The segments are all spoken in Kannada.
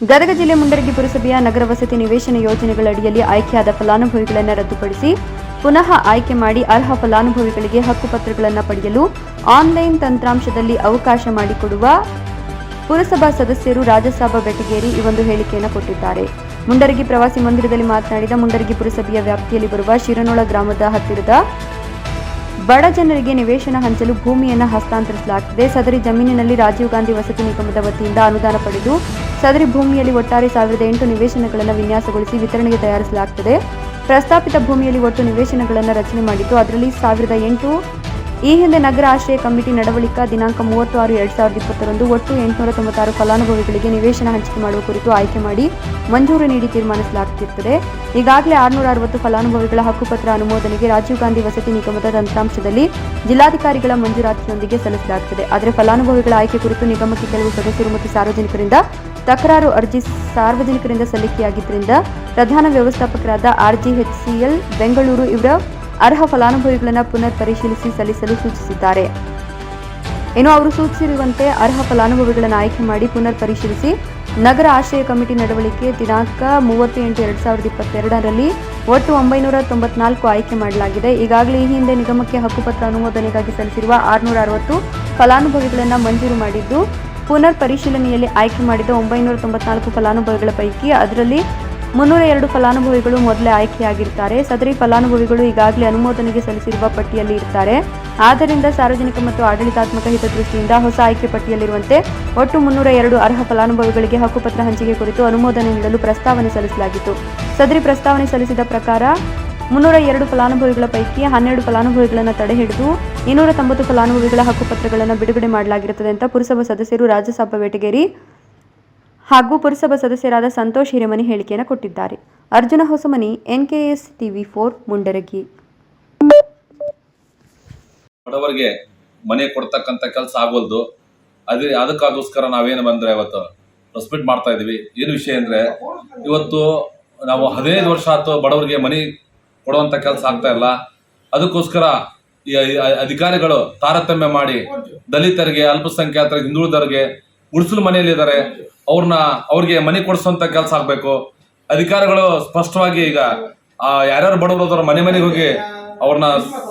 ಗದಗ ಜಿಲ್ಲೆ ಮುಂಡರಗಿ ಪುರಸಭೆಯ ನಗರ ವಸತಿ ನಿವೇಶನ ಯೋಜನೆಗಳ ಅಡಿಯಲ್ಲಿ ಆಯ್ಕೆಯಾದ ಫಲಾನುಭವಿಗಳನ್ನು ರದ್ದುಪಡಿಸಿ ಪುನಃ ಆಯ್ಕೆ ಮಾಡಿ ಅರ್ಹ ಫಲಾನುಭವಿಗಳಿಗೆ ಹಕ್ಕುಪತ್ರಗಳನ್ನು ಪಡೆಯಲು ಆನ್ಲೈನ್ ತಂತ್ರಾಂಶದಲ್ಲಿ ಅವಕಾಶ ಮಾಡಿಕೊಡುವ ಪುರಸಭಾ ಸದಸ್ಯರು ರಾಜಸಾಬ ಬೆಟಗೇರಿ ಈ ಒಂದು ಹೇಳಿಕೆಯನ್ನು ಕೊಟ್ಟಿದ್ದಾರೆ. ಮುಂಡರಗಿ ಪ್ರವಾಸಿ ಮಂದಿರದಲ್ಲಿ ಮಾತನಾಡಿದ ಮುಂಡರಗಿ ಪುರಸಭೆಯ ವ್ಯಾಪ್ತಿಯಲ್ಲಿ ಬರುವ ಶಿರನೊಳ ಗ್ರಾಮದ ಹತ್ತಿರದ ಬಡ ಜನರಿಗೆ ನಿವೇಶನ ಹಂಚಲು ಭೂಮಿಯನ್ನು ಹಸ್ತಾಂತರಿಸಲಾಗಿದೆ ಸದರಿ ಜಮೀನಿನಲ್ಲಿ ರಾಜೀವ್ ಗಾಂಧಿ ವಸತಿ ನಿಗಮದ ವತಿಯಿಂದ ಅನುದಾನ ಪಡೆದು ಸದರಿ ಭೂಮಿಯಲ್ಲಿ ಒಟ್ಟಾರೆ ಸಾವಿರದ ಎಂಟು ನಿವೇಶನಗಳನ್ನು ವಿನ್ಯಾಸಗೊಳಿಸಿ ವಿತರಣೆಗೆ ತಯಾರಿಸಲಾಗುತ್ತದೆ ಪ್ರಸ್ತಾಪಿತ ಭೂಮಿಯಲ್ಲಿ ಒಟ್ಟು ನಿವೇಶನಗಳನ್ನು ರಚನೆ ಮಾಡಿದ್ದು, ಅದರಲ್ಲಿ ಸಾವಿರದ ಎಂಟು ಈ ಹಿಂದೆ ನಗರ ಆಶ್ರಯ ಕಮಿಟಿ ನಡವಳಿಕ ದಿನಾಂಕ ಮೂವತ್ತು ಆರು ಎರಡ್ ಸಾವಿರದ ಇಪ್ಪತ್ತರಂದು ಒಟ್ಟು ಎಂಟುನೂರ ತೊಂಬತ್ತಾರು ಫಲಾನುಭವಿಗಳಿಗೆ ನಿವೇಶನ ಹಂಚಿಕೆ ಮಾಡುವ ಕುರಿತು ಆಯ್ಕೆ ಮಾಡಿ ಮಂಜೂರು ನೀಡಿ ತೀರ್ಮಾನಿಸಲಾಗುತ್ತಿರುತ್ತದೆ. ಈಗಾಗಲೇ ಆರುನೂರ ಅರವತ್ತು ಫಲಾನುಭವಿಗಳ ಹಕ್ಕುಪತ್ರ ಅನುಮೋದನೆಗೆ ರಾಜೀವ್ ಗಾಂಧಿ ವಸತಿ ನಿಗಮದ ತಂತ್ರಾಂಶದಲ್ಲಿ ಜಿಲ್ಲಾಧಿಕಾರಿಗಳ ಮಂಜೂರಾತಿಯೊಂದಿಗೆ ಸಲ್ಲಿಸಲಾಗುತ್ತದೆ. ಆದರೆ ಫಲಾನುಭವಿಗಳ ಆಯ್ಕೆ ಕುರಿತು ನಿಗಮಕ್ಕೆ ಕೆಲವು ಸದಸ್ಯರು ಮತ್ತು ಸಾರ್ವಜನಿಕರಿಂದ ತಕರಾರು ಅರ್ಜಿ ಸಾರ್ವಜನಿಕರಿಂದ ಸಲ್ಲಿಕೆಯಾಗಿದ್ದರಿಂದ ಪ್ರಧಾನ ವ್ಯವಸ್ಥಾಪಕರಾದ ಆರ್ಜಿಎಚ್ಸಿಎಲ್ ಬೆಂಗಳೂರು ಇವರ ಅರ್ಹ ಫಲಾನುಭವಿಗಳನ್ನು ಪುನರ್ ಪರಿಶೀಲಿಸಿ ಸಲ್ಲಿಸಲು ಸೂಚಿಸಿದ್ದಾರೆ. ಇನ್ನು ಅವರು ಸೂಚಿಸಿರುವಂತೆ ಅರ್ಹ ಫಲಾನುಭವಿಗಳನ್ನು ಆಯ್ಕೆ ಮಾಡಿ ಪುನರ್ ಪರಿಶೀಲಿಸಿ ನಗರ ಆಶ್ರಯ ಕಮಿಟಿ ನಡವಳಿಕೆ ದಿನಾಂಕ ಮೂವತ್ತು ಎಂಟು ಎರಡು ಸಾವಿರದ ಇಪ್ಪತ್ತೆರಡರಲ್ಲಿ ಒಟ್ಟು ಒಂಬೈನೂರ ತೊಂಬತ್ನಾಲ್ಕು ಆಯ್ಕೆ ಮಾಡಲಾಗಿದೆ. ಈಗಾಗಲೇ ಈ ಹಿಂದೆ ನಿಗಮಕ್ಕೆ ಹಕ್ಕುಪತ್ರ ಅನುಮೋದನೆಗಾಗಿ ಸಲ್ಲಿಸಿರುವ ಆರುನೂರ ಅರವತ್ತು ಫಲಾನುಭವಿಗಳನ್ನು ಮಂಜೂರು ಮಾಡಿದ್ದು ಪುನರ್ ಪರಿಶೀಲನೆಯಲ್ಲಿ ಆಯ್ಕೆ ಮಾಡಿದ ಒಂಬೈನೂರ ತೊಂಬತ್ನಾಲ್ಕು ಫಲಾನುಭವಿಗಳ ಪೈಕಿ ಅದರಲ್ಲಿ ಮುನ್ನೂರ ಎರಡು ಫಲಾನುಭವಿಗಳು ಮೊದಲೇ ಆಯ್ಕೆಯಾಗಿರ್ತಾರೆ. ಸದರಿ ಫಲಾನುಭವಿಗಳು ಈಗಾಗಲೇ ಅನುಮೋದನೆಗೆ ಸಲ್ಲಿಸಿರುವ ಪಟ್ಟಿಯಲ್ಲಿ ಇರ್ತಾರೆ. ಆದ್ದರಿಂದ ಸಾರ್ವಜನಿಕ ಮತ್ತು ಆಡಳಿತಾತ್ಮಕ ಹಿತದೃಷ್ಟಿಯಿಂದ ಹೊಸ ಆಯ್ಕೆ ಪಟ್ಟಿಯಲ್ಲಿರುವಂತೆ ಒಟ್ಟು ಮುನ್ನೂರ ಎರಡು ಅರ್ಹ ಫಲಾನುಭವಿಗಳಿಗೆ ಹಕ್ಕುಪತ್ರ ಹಂಚಿಕೆ ಕುರಿತು ಅನುಮೋದನೆ ನೀಡಲು ಪ್ರಸ್ತಾವನೆ ಸಲ್ಲಿಸಲಾಗಿತ್ತು. ಸದರಿ ಪ್ರಸ್ತಾವನೆ ಸಲ್ಲಿಸಿದ ಪ್ರಕಾರ ಮುನ್ನೂರ ಎರಡು ಫಲಾನುಭವಿಗಳ ಪೈಕಿ ಹನ್ನೆರಡು ಫಲಾನುಭವಿಗಳನ್ನು ತಡೆಹಿಡಿದು ಇನ್ನೂರ ತೊಂಬತ್ತು ಫಲಾನುಭವಿಗಳ ಹಕ್ಕುಪತ್ರಗಳನ್ನು ಬಿಡುಗಡೆ ಮಾಡಲಾಗಿರುತ್ತದೆ ಅಂತ ಪುರಸಭಾ ಸದಸ್ಯರು ರಾಜ್ಯಸಭಾ ವೇಟಗೇರಿ ಹಾಗೂ ಪುರಸಭಾ ಸದಸ್ಯರಾದ ಸಂತೋಷ್ ಹಿರೇಮನಿ ಹೇಳಿಕೆಯನ್ನು ಕೊಟ್ಟಿದ್ದಾರೆ. Arjuna Hosamani, NKS TV four, Mundaragi. ಬಡವರಿಗೆ ಮನೆ ಕೊಡ್ತಕ್ಕಂಥ ಕೆಲಸ ಆಗೋಲ್ದು. ಅದೇ ಅದಕ್ಕಾಗೋಸ್ಕರ ನಾವೇನು ಬಂದ್ರೆ ಇವತ್ತು ಸಸ್ಪೆಂಡ್ ಮಾಡ್ತಾ ಇದೀವಿ. ಏನು ವಿಷಯ ಅಂದ್ರೆ, ಇವತ್ತು ನಾವು ಹದಿನೈದು ವರ್ಷ ಆಯ್ತು ಬಡವರಿಗೆ ಮನೆ ಕೊಡುವಂತ ಕೆಲಸ ಆಗ್ತಾ ಇಲ್ಲ. ಅದಕ್ಕೋಸ್ಕರ ಈ ಅಧಿಕಾರಿಗಳು ತಾರತಮ್ಯ ಮಾಡಿ, ದಲಿತರಿಗೆ, ಅಲ್ಪಸಂಖ್ಯಾತರಿಗೆ, ಹಿಂದುಳಿದವರಿಗೆ ಗುಡಿಸಲು ಮನೆಯಲ್ಲಿದ್ದಾರೆ. ಅವ್ರನ್ನ ಅವ್ರಿಗೆ ಮನೆ ಕೊಡಿಸುವಂತ ಕೆಲಸ ಆಗ್ಬೇಕು. ಅಧಿಕಾರಿಗಳು ಸ್ಪಷ್ಟವಾಗಿ ಈಗ, ಆ, ಯಾರ್ಯಾರು ಬಡವರು ಅದರ ಮನೆ ಮನೆಗೆ ಹೋಗಿ ಅವ್ರನ್ನ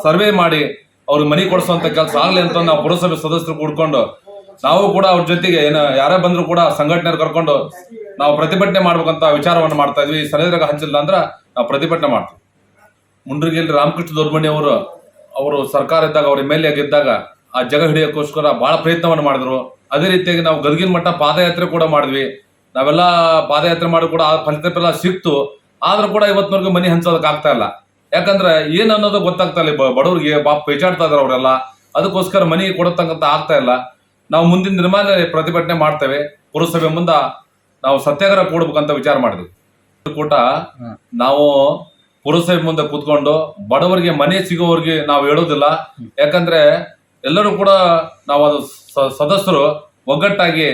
ಸರ್ವೆ ಮಾಡಿ, ಅವ್ರಿಗೆ ಮನೆ ಕೊಡಿಸುವಂತ ಕೆಲಸ ಆಗ್ಲಿ ಅಂತ ನಾವು ಪುರಸಭೆ ಸದಸ್ಯರು ಕೂಡ್ಕೊಂಡು, ನಾವು ಕೂಡ ಅವ್ರ ಜೊತೆಗೆ ಏನು, ಯಾರೇ ಬಂದ್ರು ಕೂಡ ಸಂಘಟನೆ ಕರ್ಕೊಂಡು ನಾವು ಪ್ರತಿಭಟನೆ ಮಾಡ್ಬೇಕಂತ ವಿಚಾರವನ್ನು ಮಾಡ್ತಾ ಇದ್ವಿ. ಸರಿಯಾದಾಗ ಹಂಚಿಲ್ಲ ಅಂದ್ರೆ ನಾವು ಪ್ರತಿಭಟನೆ ಮಾಡ್ತೀವಿ. ಮುಂಡ್ರಿಗಿಲ್ಲಿ ರಾಮಕೃಷ್ಣ ದೊರ್ಮಣಿ ಅವರು ಅವರು ಸರ್ಕಾರ ಇದ್ದಾಗ ಅವ್ರ ಎಂ ಎಲ್ ಎ ಆಗಿದ್ದಾಗ ಆ ಜಗ ಹಿಡಿಯೋಕ್ಕೋಸ್ಕರ ಬಹಳ ಪ್ರಯತ್ನವನ್ನು ಮಾಡಿದ್ರು. ಅದೇ ರೀತಿಯಾಗಿ ನಾವು ಗದಗಿನ ಮಟ್ಟ ಪಾದಯಾತ್ರೆ ಕೂಡ ಮಾಡಿದ್ವಿ. ನಾವೆಲ್ಲ ಪಾದಯಾತ್ರೆ ಮಾಡಿ ಕೂಡ ಆ ಫಲಿತಾಂಶ ಸಿಕ್ತು. ಆದ್ರೂ ಕೂಡ ಇವತ್ತಿನವರೆಗೂ ಮನಿ ಹಂಚೋದಕ್ಕೆ ಆಗ್ತಾ ಇಲ್ಲ. ಯಾಕಂದ್ರೆ ಏನ್ ಅನ್ನೋದು ಗೊತ್ತಾಗ್ತಾ ಇಲ್ಲ. ಬ- ಬಡವ್ರಿಗೆ ಪಾಪ ಪೇಚಾಡ್ತಾ ಇದಾರೆ ಅವರೆಲ್ಲ. ಅದಕ್ಕೋಸ್ಕರ ಮನಿ ಕೊಡತಕ್ಕಂತ ಆಗ್ತಾ ಇಲ್ಲ. ನಾವು ಮುಂದಿನ ದಿನಮಾನ ಪ್ರತಿಭಟನೆ ಮಾಡ್ತೇವೆ. ಪುರಸಭೆ ಮುಂದ ನಾವು ಸತ್ಯಾಗ್ರಹ ಕೂಡ್ಬೇಕಂತ ವಿಚಾರ ಮಾಡಿದ್ವಿ. ಕೂಟ ನಾವು ಪುರಸಭೆ ಮುಂದೆ ಕೂತ್ಕೊಂಡು ಬಡವರಿಗೆ ಮನೆ ಸಿಗೋವರಿಗೆ ನಾವು ಹೇಳೋದಿಲ್ಲ. ಯಾಕಂದ್ರೆ ಎಲ್ಲರೂ ಕೂಡ ನಾವು ಅದು ಸದಸ್ಯರು ಒಗ್ಗಟ್ಟಾಗಿ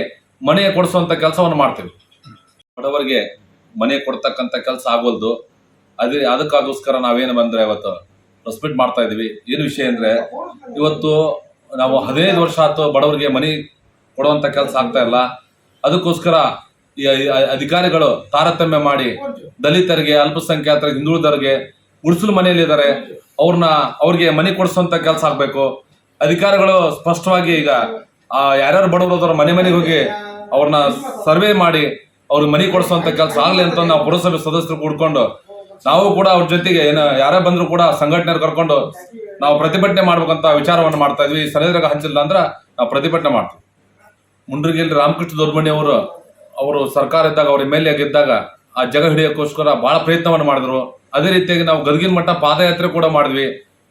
ಮನೆ ಕೊಡಿಸುವಂತ ಕೆಲಸವನ್ನು ಮಾಡ್ತೀವಿ. ಬಡವರಿಗೆ ಮನೆ ಕೊಡ್ತಕ್ಕಂಥ ಕೆಲಸ ಆಗೋಲ್ದು. ಅದೇ, ಅದಕ್ಕಾಗೋಸ್ಕರ ನಾವೇನು ಬಂದ್ರೆ ಇವತ್ತು ಪ್ರೆಸ್ ಮಾಡ್ತಾ ಇದೀವಿ ಏನು ವಿಷಯ ಅಂದ್ರೆ, ಇವತ್ತು ನಾವು ಹದಿನೈದು ವರ್ಷ ಆಯ್ತು ಬಡವರಿಗೆ ಮನೆ ಕೊಡುವಂತ ಕೆಲಸ ಆಗ್ತಾ ಇಲ್ಲ. ಅದಕ್ಕೋಸ್ಕರ ಈ ಅಧಿಕಾರಿಗಳು ತಾರತಮ್ಯ ಮಾಡಿ ದಲಿತರಿಗೆ, ಅಲ್ಪಸಂಖ್ಯಾತರಿಗೆ, ಹಿಂದುಳಿದವರಿಗೆ ಗುಡಿಸಲು ಮನೆಯಲ್ಲಿದ್ದಾರೆ. ಅವ್ರನ್ನ, ಅವ್ರಿಗೆ ಮನೆ ಕೊಡಿಸುವಂತ ಕೆಲಸ ಆಗ್ಬೇಕು. ಅಧಿಕಾರಿಗಳು ಸ್ಪಷ್ಟವಾಗಿ ಈಗ ಯಾರ್ಯಾರು ಬಡವರು ಅದರ ಮನೆ ಮನೆಗೆ ಹೋಗಿ ಅವ್ರನ್ನ ಸರ್ವೆ ಮಾಡಿ ಅವ್ರಿಗೆ ಮನೆ ಕೊಡಿಸುವಂತ ಕೆಲಸ ಆಗ್ಲಿ ಅಂತ ನಾವು ಪುರಸಭೆ ಸದಸ್ಯರು ಕೂಡ್ಕೊಂಡು, ನಾವು ಕೂಡ ಅವ್ರ ಜೊತೆಗೆ ಏನ ಯಾರೇ ಬಂದ್ರು ಕೂಡ ಸಂಘಟನೆ ಕರ್ಕೊಂಡು ನಾವು ಪ್ರತಿಭಟನೆ ಮಾಡ್ಬೇಕಂತ ವಿಚಾರವನ್ನು ಮಾಡ್ತಾ ಇದ್ವಿ. ಸರಿಯಾದಾಗ ಹಂಚಿಲ್ಲ ಅಂದ್ರೆ ನಾವು ಪ್ರತಿಭಟನೆ ಮಾಡ್ತೀವಿ. ಮುಂಡ್ರಿಗಿಲ್ಲಿ ರಾಮಕೃಷ್ಣ ದೊಡ್ಮಣಿ ಅವರು ಅವರು ಸರ್ಕಾರ ಇದ್ದಾಗ, ಅವ್ರ ಎಂ ಎಲ್ ಎ ಆ ಜಗ ಹಿಡಿಯೋಕ್ಕೋಸ್ಕರ ಬಹಳ ಪ್ರಯತ್ನವನ್ನು ಮಾಡಿದ್ರು. ಅದೇ ರೀತಿಯಾಗಿ ನಾವು ಗದಗಿನ ಮಟ್ಟ ಪಾದಯಾತ್ರೆ ಕೂಡ ಮಾಡಿದ್ವಿ.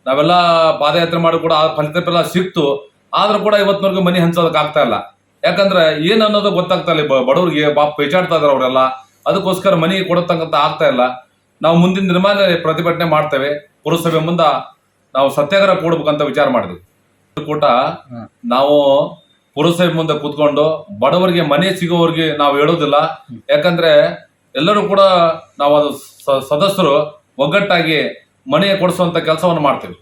ನಾವೆಲ್ಲ ಪಾದಯಾತ್ರೆ ಮಾಡಿ ಕೂಡ ಆ ಫಲಿತಾಂಶ ಸಿಕ್ತು. ಆದ್ರೂ ಕೂಡ ಇವತ್ತಿನವರೆಗೂ ಮನಿ ಹಂಚೋದಕ್ಕೆ ಆಗ್ತಾ ಇಲ್ಲ. ಯಾಕಂದ್ರೆ ಏನ್ ಅನ್ನೋದು ಗೊತ್ತಾಗ್ತಾ ಇಲ್ಲ. ಬಡವರಿಗೆ ಪಾಪ ಪೇಚಾಡ್ತಾ ಇದಾರೆ ಅವರೆಲ್ಲ. ಅದಕ್ಕೋಸ್ಕರ ಮನಿ ಕೊಡತಕ್ಕಂತ ಆಗ್ತಾ ಇಲ್ಲ. ನಾವು ಮುಂದಿನ ದಿನಮಾನ ಪ್ರತಿಭಟನೆ ಮಾಡ್ತೇವೆ. ಪುರಸಭೆ ಮುಂದ ನಾವು ಸತ್ಯಾಗ್ರಹ ಕೂಡ್ಬೇಕಂತ ವಿಚಾರ ಮಾಡಿದ್ವಿ. ಕೂಟ ನಾವು ಪುರಸಭೆ ಮುಂದೆ ಕೂತ್ಕೊಂಡು ಬಡವರಿಗೆ ಮನೆ ಸಿಗೋವರಿಗೆ ನಾವು ಹೇಳೋದಿಲ್ಲ. ಯಾಕಂದ್ರೆ ಎಲ್ಲರೂ ಕೂಡ ನಾವು ಅದು ಸದಸ್ಯರು ಒಗ್ಗಟ್ಟಾಗಿ ಮನೆ ಕೊಡಿಸುವಂತ ಕೆಲಸವನ್ನು ಮಾಡ್ತೀವಿ.